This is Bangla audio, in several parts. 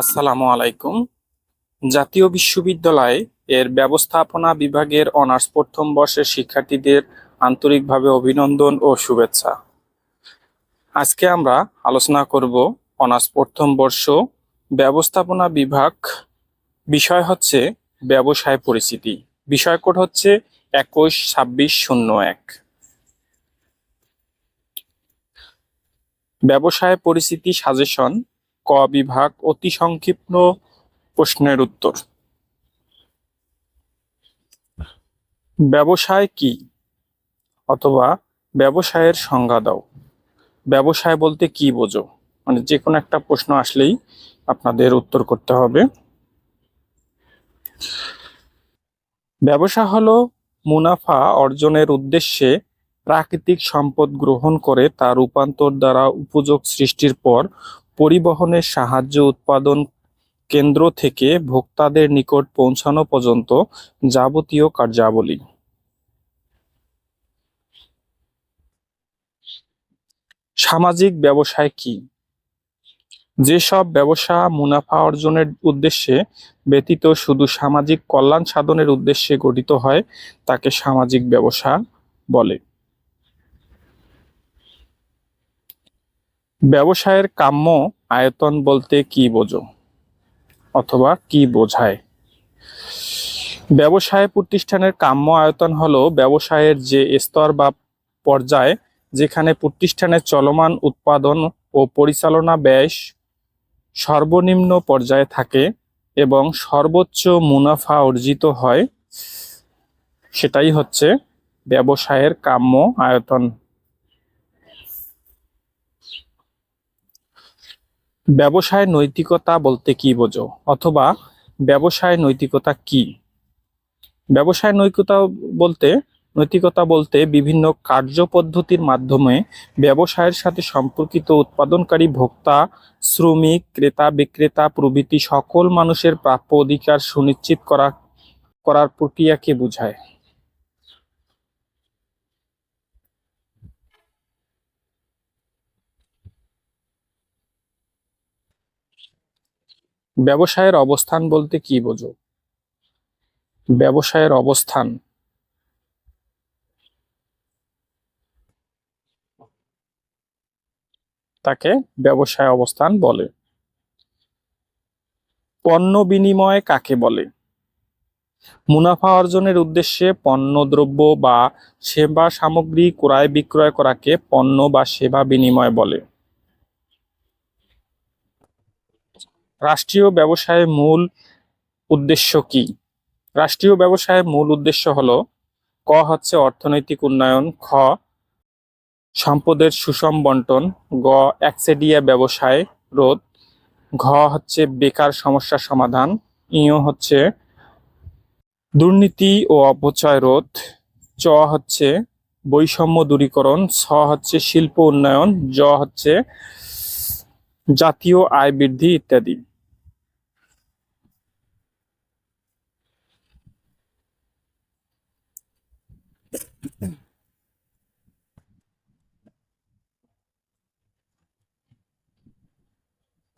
আসসালামু আলাইকুম। জাতীয় বিশ্ববিদ্যালয় এর ব্যবস্থাপনা বিভাগের অনার্স প্রথম বর্ষের শিক্ষার্থীদের আন্তরিকভাবে অভিনন্দন ও শুভেচ্ছা। আজকে আমরা আলোচনা করব অনার্স প্রথম বর্ষ ব্যবস্থাপনা বিভাগ। বিষয় হচ্ছে ব্যবসায় পরিচিতি বিষয় কোড হচ্ছে একুশ, ছাব্বিশ, শূন্য, এক। ব্যবসায় পরিচিতি সাজেশন ক বিভাগ অতি সংক্ষিপ্ত প্রশ্নের উত্তর। ব্যবসায় কি? অথবা ব্যবসায়ের সংজ্ঞা দাও। ব্যবসায় বলতে কি বোঝো? মানে যে কোনো একটা প্রশ্ন আসলেই আপনাদের উত্তর করতে হবে। ব্যবসা হলো মুনাফা অর্জনের উদ্দেশ্যে প্রাকৃতিক সম্পদ গ্রহণ করে তার রূপান্তর দ্বারা উপযোগ সৃষ্টির পর পরিবহনের সাহায্য উৎপাদন কেন্দ্র থেকে ভোক্তাদের নিকট পৌঁছানো পর্যন্ত যাবতীয় কার্যাবলী। সামাজিক ব্যবসায় কি? যেসব ব্যবসা মুনাফা অর্জনের উদ্দেশ্যে ব্যতীত শুধু সামাজিক কল্যাণ সাধনের উদ্দেশ্যে গঠিত হয়, তাকে সামাজিক ব্যবসা বলে। ব্যবসায়ের কাম্য আয়তন বলতে কি বোঝো? অথবা কি বোঝায়? ব্যবসায় প্রতিষ্ঠানের কাম্য আয়তন হলো ব্যবসায়ের যে স্তর বা পর্যায়, যেখানে প্রতিষ্ঠানের চলমান উৎপাদন ও পরিচালনা ব্যয় সর্বনিম্ন পর্যায়ে থাকে এবং সর্বোচ্চ মুনাফা অর্জিত হয়, সেটাই হচ্ছে ব্যবসায়ের কাম্য আয়তন। ব্যবসায় নৈতিকতা বলতে কি বোঝো? অথবা ব্যবসায় নৈতিকতা কি? ব্যবসায় নৈতিকতা বলতে নৈতিকতা বলতে বিভিন্ন কার্যপদ্ধতির মাধ্যমে ব্যবসায়ের সাথে সম্পর্কিত উৎপাদনকারী ভোক্তা, শ্রমিক, ক্রেতা, বিক্রেতা, প্রভৃতি সকল মানুষের প্রাপ্য অধিকার সুনিশ্চিত করা, করার প্রক্রিয়াকে বোঝায়। ব্যবসায়ের অবস্থান বলতে কি বোঝো? ব্যবসায়ের অবস্থান। তাকে ব্যবসায় অবস্থান বলে। পণ্য বিনিময় কাকে বলে? মুনাফা অর্জনের উদ্দেশ্যে পণ্য, দ্রব্য বা সেবা সামগ্রী ক্রয় বিক্রয় করাকে পণ্য বা সেবা বিনিময় বলে। রাষ্ট্রীয় ব্যবসায়ের মূল উদ্দেশ্য কি? রাষ্ট্রীয় ব্যবসায়ের মূল উদ্দেশ্য হলো, ক হচ্ছে অর্থনৈতিক উন্নয়ন, খ সম্পদের সুষম বন্টন, গ একচেডিয়া ব্যবসায় রোধ, ঘ হচ্ছে বেকার সমস্যার সমাধান ইয় হচ্ছে দুর্নীতি ও অপচয় রোধ, চ হচ্ছে বৈষম্য দূরীকরণ, ছ হচ্ছে শিল্প উন্নয়ন, জ হচ্ছে জাতীয় আয় বৃদ্ধি ইত্যাদি।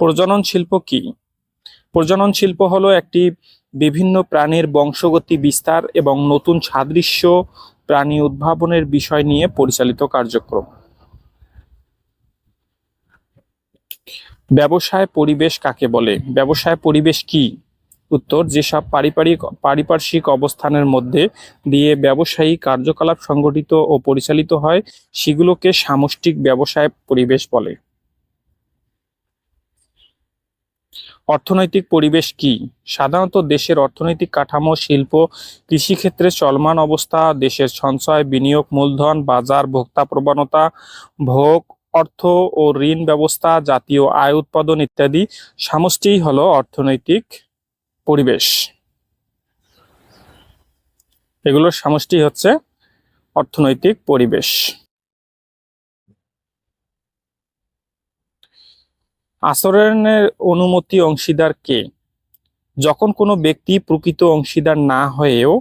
প্রজনন শিল্প কি? প্রজনন শিল্প হলো একটি বিভিন্ন প্রাণীর বংশগতি বিস্তার এবং নতুন সাদৃশ্য প্রাণী উদ্ভাবনের বিষয় নিয়ে পরিচালিত কার্যক্রম। ব্যবসায় পরিবেশ কাকে বলে? ব্যবসায় পরিবেশ কি? উত্তর, যেসব পারিবারিক, পারিপার্শ্বিক অবস্থানের মধ্যে দিয়ে ব্যবসায়ী কার্যকলাপ সংগঠিত ও পরিচালিত হয়, সেগুলোকে সামষ্টিক ব্যবসায় পরিবেশ বলে। অর্থনৈতিক পরিবেশ কি? সাধারণত দেশের অর্থনৈতিক কাঠামো, শিল্প, কৃষিক্ষেত্রে চলমান অবস্থা, দেশের সঞ্চয়, বিনিয়োগ, মূলধন, বাজার, ভোক্তা প্রবণতা, ভোগ, অর্থ ও ঋণ ব্যবস্থা, জাতীয় আয় উৎপাদন ইত্যাদি সমষ্টিই হলো অর্থনৈতিক পরিবেশ। এগুলোর সমষ্টি হচ্ছে অর্থনৈতিক পরিবেশ। আচরণের অনুমতি অংশীদার কে? যখন কোনো ব্যক্তি প্রকৃত অংশীদার না হয়েও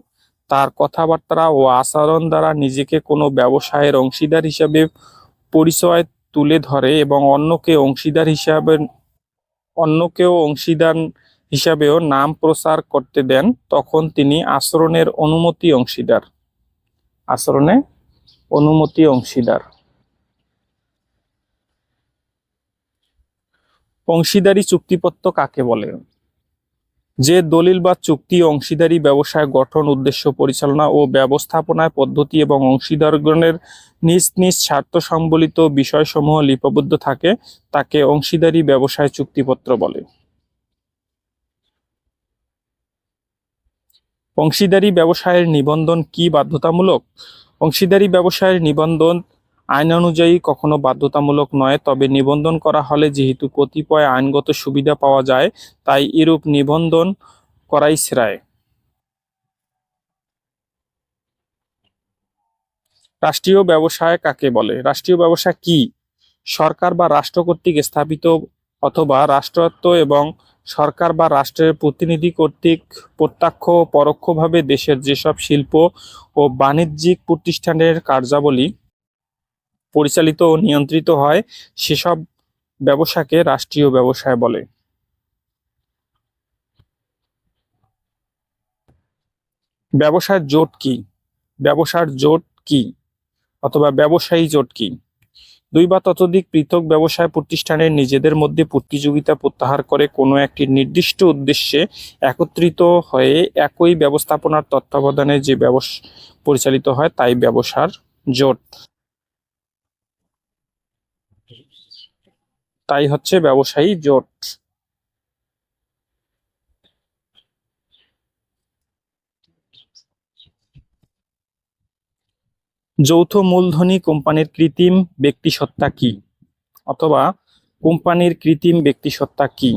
তার কথাবার্তা ও আচরণ দ্বারা নিজেকে কোনো ব্যবসায়ের অংশীদার হিসাবে পরিচয় তুলে ধরে এবং অন্যকে অংশীদার হিসাবে অন্যকেও অংশীদার হিসাবেও নাম প্রচার করতে দেন, তখন তিনি আচরণের অনুমতি অংশীদার। আচরণে অনুমতি অংশীদার। অংশীদারি চুক্তিপত্র কাকে বলে? যে দলিল বা চুক্তি অংশীদারি ব্যবসায় গঠন, উদ্দেশ্য পরিচালনা ও ব্যবস্থাপনায় পদ্ধতি এবং অংশীদারগণের নিজ নিজ স্বার্থ সম্বলিত বিষয়সমূহ লিপিবদ্ধ থাকে, তাকে অংশীদারি ব্যবসায় চুক্তিপত্র বলে। অংশীদারি ব্যবসায়ের নিবন্ধন কি বাধ্যতামূলক? অংশীদারি ব্যবসায়ের নিবন্ধন আইন অনুযায়ী কখনো বাধ্যতামূলক নয়, তবে নিবন্ধন করা হলে যেহেতু কতিপয় আইনগত সুবিধা পাওয়া যায়, তাই এরূপ নিবন্ধন করাই শ্রেয় রাষ্ট্রীয় ব্যবসায় কাকে বলে? রাষ্ট্রীয় ব্যবসা কি? সরকার বা রাষ্ট্র কর্তৃক স্থাপিত অথবা রাষ্ট্রায়ত্ত এবং সরকার বা রাষ্ট্রের প্রতিনিধি কর্তৃক প্রত্যক্ষ পরোক্ষভাবে দেশের যেসব শিল্প ও বাণিজ্যিক প্রতিষ্ঠানের কার্যাবলী পরিচালিত ও নিয়ন্ত্রিত হয়, সেসব ব্যবসাকে রাষ্ট্রীয় ব্যবসায় বলে। ব্যবসার জোট কি? ব্যবসার জোট কি? অথবা ব্যবসায়ী জোট কি? দুই বা ততোধিক পৃথক ব্যবসায় প্রতিষ্ঠানের নিজেদের মধ্যে প্রতিযোগিতা প্রত্যাহার করে কোনো একটি নির্দিষ্ট উদ্দেশ্যে একত্রিত হয়ে একই ব্যবস্থাপনার তত্ত্বাবধানে যে ব্যবসা, পরিচালিত হয়, তাই ব্যবসার জোট। তাই হচ্ছে ব্যবসায়ী জোট। যৌথ মূলধনী কোম্পানির কৃত্রিম ব্যক্তিসত্তা কি? অথবা কোম্পানির কৃত্রিম ব্যক্তিসত্তা কি?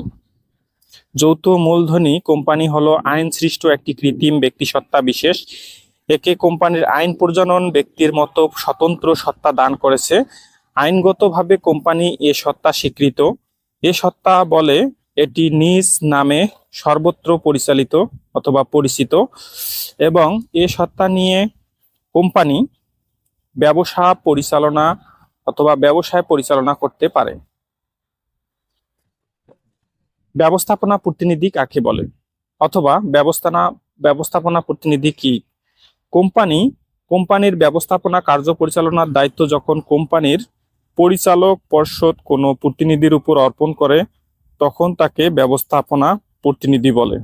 যৌথ মূলধনী কোম্পানি হলো আইন সৃষ্ট একটি কৃত্রিম ব্যক্তিসত্তা বিশেষ। একে কোম্পানির আইন প্রজনন ব্যক্তির মতো স্বতন্ত্র সত্তা দান করেছে। আইনগতভাবে কোম্পানি এ সত্তা স্বীকৃত। এ সত্তা বলে এটি নিজ নামে সর্বত্র পরিচালিত অথবা পরিচিত এবং এ সত্তা নিয়ে কোম্পানি ব্যবসা পরিচালনা অথবা ব্যবসায় পরিচালনা করতে পারে। ব্যবস্থাপনা প্রতিনিধি কাকে বলে? অথবা ব্যবস্থানা, ব্যবস্থাপনা প্রতিনিধি কি? কোম্পানি, কোম্পানির ব্যবস্থাপনা কার্য পরিচালনার দায়িত্ব যখন কোম্পানির পরিচালক পর্ষদ কোনো প্রতিনিধির উপর অর্পণ করে, তখন তাকে ব্যবস্থাপনা প্রতিনিধি বলে।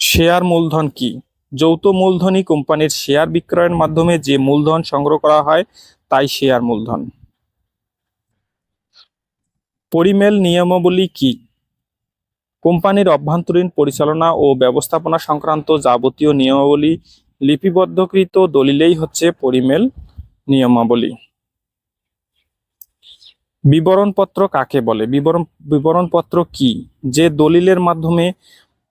শেয়ার মূলধন কি? যৌথ মূলধনী কোম্পানির শেয়ার বিক্রয়ের মাধ্যমে যে মূলধন সংগ্রহ করা হয়, তাই শেয়ার মূলধন। পরিমেল নিয়মাবলী কি? কোম্পানির অভ্যন্তরীণ পরিচালনা ও ব্যবস্থাপনা সংক্রান্ত যাবতীয় নিয়মাবলী লিপিবদ্ধকৃত দলিলেই হচ্ছে পরিমেল। নিয়মাবলী। বিবরণপত্র কাকে বলে? বিবরণ, বিবরণপত্র কি? যে দলিলের মাধ্যমে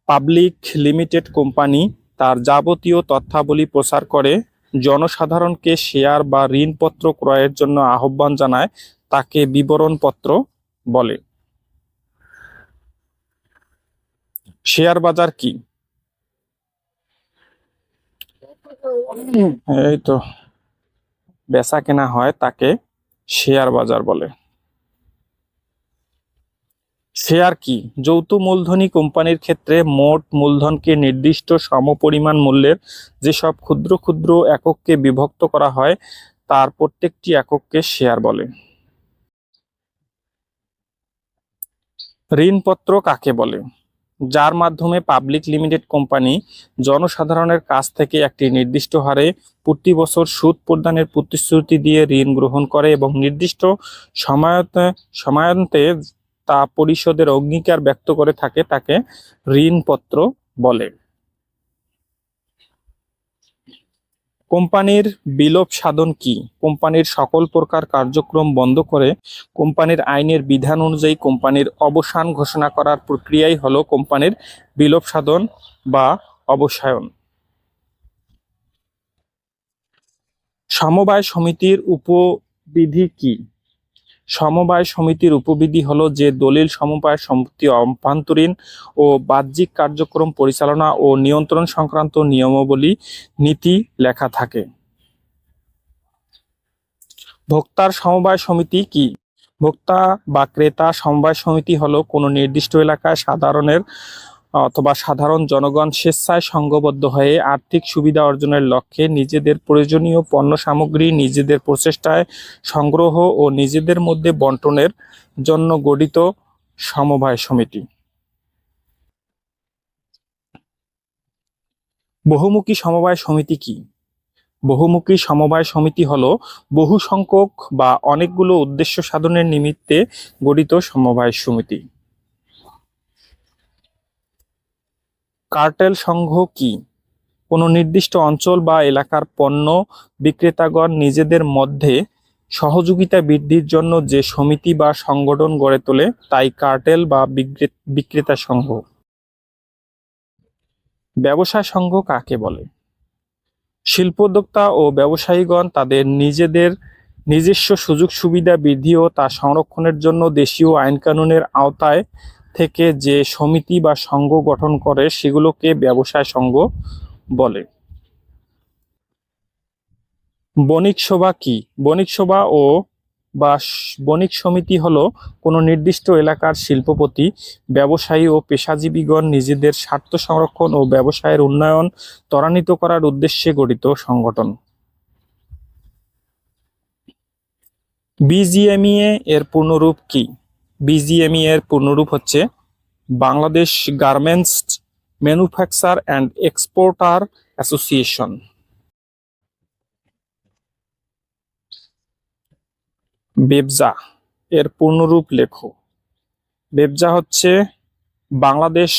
পাবলিক লিমিটেড কোম্পানি তার যাবতীয় তথ্যাবলী প্রচার করে, জনসাধারণকে শেয়ার বা ঋণপত্র ক্রয়ের জন্য আহ্বান জানায়, তাকে বিবরণপত্র বলে। শেয়ার বাজার কি? এই তো। বেচা কেনা হয় তাকে শেয়ার বাজার বলে। শেয়ার কি? যৌথ মূলধনী কোম্পানির ক্ষেত্রে মোট মূলধনকে নির্দিষ্ট সমপরিমাণ মূল্যের যেসব ক্ষুদ্র ক্ষুদ্র একককে বিভক্ত করা হয়, তার প্রত্যেকটি একককে শেয়ার বলে। ঋণপত্র কাকে বলে? যার মাধ্যমে পাবলিক লিমিটেড কোম্পানি জনসাধারণের কাছ থেকে একটি নির্দিষ্ট হারে প্রতি বছর সুদ প্রদানের প্রতিশ্রুতি দিয়ে ঋণ গ্রহণ করে এবং নির্দিষ্ট সময়তে, সময়ান্তে তা পরিষদের অঙ্গীকার ব্যক্ত করে থাকে, তাকে ঋণপত্র বলে। কোম্পানির বিলোপ সাধন কি? কোম্পানির সকল প্রকার কার্যক্রম বন্ধ করে কোম্পানির আইনের বিধান অনুযায়ী কোম্পানির অবসান ঘোষণা করার প্রক্রিয়াই হলো কোম্পানির বিলোপ সাধন বা অবসায়ন। সমবায় সমিতির উপবিধি কি? সমবায় সমিতির উপবিধি হল যে দলিল সমবায় সমিতি অভ্যন্তরীণ ও বাহ্যিক কার্যক্রম পরিচালনা ও নিয়ন্ত্রণ সংক্রান্ত নিয়মাবলী, নীতি লেখা থাকে। ভোক্তার সমবায় সমিতি কি? ভোক্তা বা ক্রেতা সমবায় সমিতি হলো কোনো নির্দিষ্ট এলাকায় সাধারণের অথবা সাধারণ জনগণ স্বেচ্ছায় সংঘবদ্ধ হয়ে আর্থিক সুবিধা অর্জনের লক্ষ্যে নিজেদের প্রয়োজনীয় পণ্য সামগ্রী, নিজেদের প্রচেষ্টায় সংগ্রহ ও নিজেদের মধ্যে বন্টনের জন্য গঠিত সমবায় সমিতি। বহুমুখী সমবায় সমিতি কি? বহুমুখী সমবায় সমিতি হলো বহু সংখ্যক বা অনেকগুলো উদ্দেশ্য সাধনের নিমিত্তে গঠিত সমবায় সমিতি। কার্টেল সংঘ কি? কোনো নির্দিষ্ট অঞ্চল বা এলাকার পণ্য বিক্রেতাগণ নিজেদের মধ্যে সহযোগিতা বৃদ্ধির জন্য যে সমিতি বা সংগঠন গড়ে তোলে, তাই কার্টেল বা বিক্রে- বিক্রেতা সংঘ। ব্যবসায় সংঘ কাকে বলে? শিল্পোদ্যোক্তা ও ব্যবসায়ীগণ তাদের নিজেদের নিজস্ব সুযোগ সুবিধা বৃদ্ধি ও তা সংরক্ষণের জন্য দেশীয় আইনকানুনের আওতায় থেকে যে সমিতি বা সংঘ গঠন করে সেগুলোকে ব্যবসায় সংঘ বলে। বণিক সভা কি? বণিক সভা ও বা বণিক সমিতি হলো কোনো নির্দিষ্ট এলাকার শিল্পপতি, ব্যবসায়ী ও পেশাজীবীগণ নিজেদের স্বার্থ সংরক্ষণ ও ব্যবসায়ের উন্নয়ন ত্বরান্বিত করার উদ্দেশ্যে গঠিত সংগঠন। বিজিএমইএ এর পূর্ণরূপ কি? বিজিএমই এর পূর্ণরূপ হচ্ছে Bangladesh garments manufacture and exporter association. Bepza এর পূর্ণরূপ লেখো। বেবজা হচ্ছে Bangladesh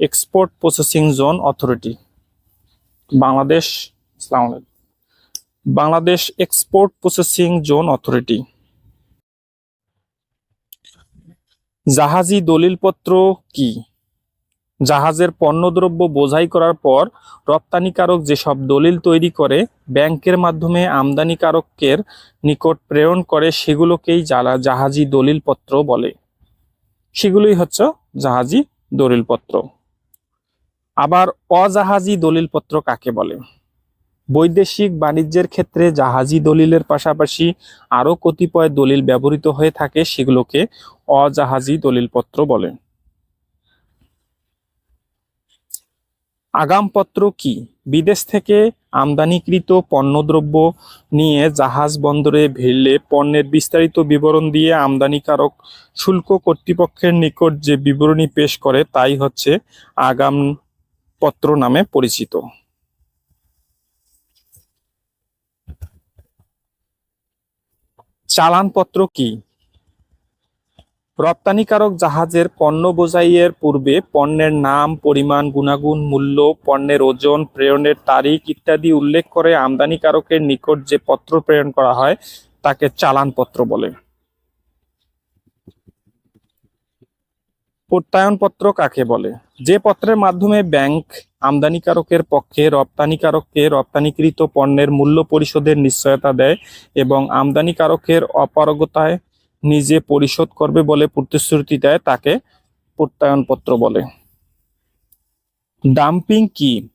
export processing zone authority. Bangladesh Bangladesh export processing zone authority. জাহাজি দলিলপত্র কি? জাহাজের পণ্যদ্রব্য বোঝাই করার পর রপ্তানিকারক যেসব দলিল তৈরি করে, ব্যাংকের মাধ্যমে আমদানিকারকের নিকট প্রেরণ করে, সেগুলোকেই জালা জাহাজি দলিলপত্র বলে। সেগুলোই হচ্ছে জাহাজি দলিলপত্র। আবার অজাহাজি দলিলপত্র কাকে বলে? বৈদেশিক বাণিজ্যের ক্ষেত্রে জাহাজি দলিলের পাশাপাশি আরও কতিপয় দলিল ব্যবহৃত হয়ে থাকে, সেগুলোকে অজাহাজি দলিলপত্র বলে। আগামপত্র কি? বিদেশ থেকে আমদানিকৃত পণ্যদ্রব্য নিয়ে জাহাজ বন্দরে ভিড়লে পণ্যের বিস্তারিত বিবরণ দিয়ে আমদানিকারক শুল্ক কর্তৃপক্ষের নিকট যে বিবরণী পেশ করে, তাই হচ্ছে আগাম পত্র নামে পরিচিত। চালানপত্র কি? রপ্তানিকারক জাহাজের পণ্য বোঝাইয়ের পূর্বে পণ্যের নাম, পরিমাণ, গুণাগুণ, মূল্য, পণ্যের ওজন, প্রেরণের তারিখ ইত্যাদি উল্লেখ করে আমদানিকারকের নিকট যে পত্র প্রেরণ করা হয়, তাকে চালানপত্র বলে। প্রত্যয়নপত্র কাকে বলে? যে পত্রের মাধ্যমে ব্যাংক আমদানিকারকের পক্ষে রপ্তানিকারককে রপ্তানিকৃত পণ্যের মূল্য পরিশোধের নিশ্চয়তা দেয় এবং আমদানিকারকের অপারগতায় নিজে পরিশোধ করবে বলে প্রতিশ্রুতি দেয়, তাকে প্রত্যয়নপত্র বলে। ডাম্পিং কি?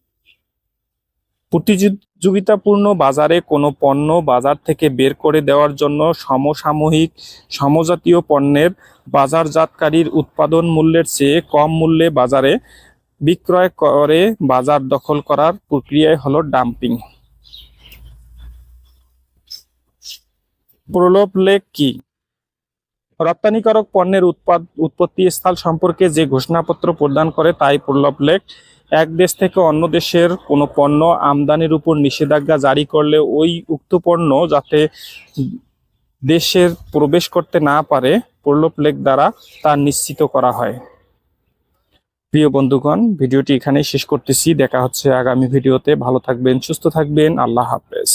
প্রতিযোগিতাপূর্ণ বাজারে কোনো পণ্য বাজার থেকে বের করে দেওয়ার জন্য সমসাময়িক সমজাতীয় পণ্যের বাজারজাতকারীর উৎপাদন মূল্যের চেয়ে কম মূল্যে বাজারে বিক্রয় করে বাজার দখল করার প্রক্রিয়াই হলো ডাম্পিং। প্রলোভ লেখ কি? রপ্তানিকারক পণ্যের উৎপাদ উৎপত্তি স্থল সম্পর্কে যে ঘোষণাপত্র প্রদান করে তাই প্রলোভ লেখ, এক দেশ থেকে অন্য দেশের কোনো পণ্য আমদানির উপর নিষেধাজ্ঞা জারি করলে ওই উক্ত পণ্য যাতে দেশের প্রবেশ করতে না পারে, প্রলোভ লেখ দ্বারা তা নিশ্চিত করা হয়। প্রিয় বন্ধুগণ, ভিডিওটি এখানেই শেষ করতেছি। দেখা হচ্ছে আগামী ভিডিওতে। ভালো থাকবেন, সুস্থ থাকবেন। আল্লাহ হাফেজ।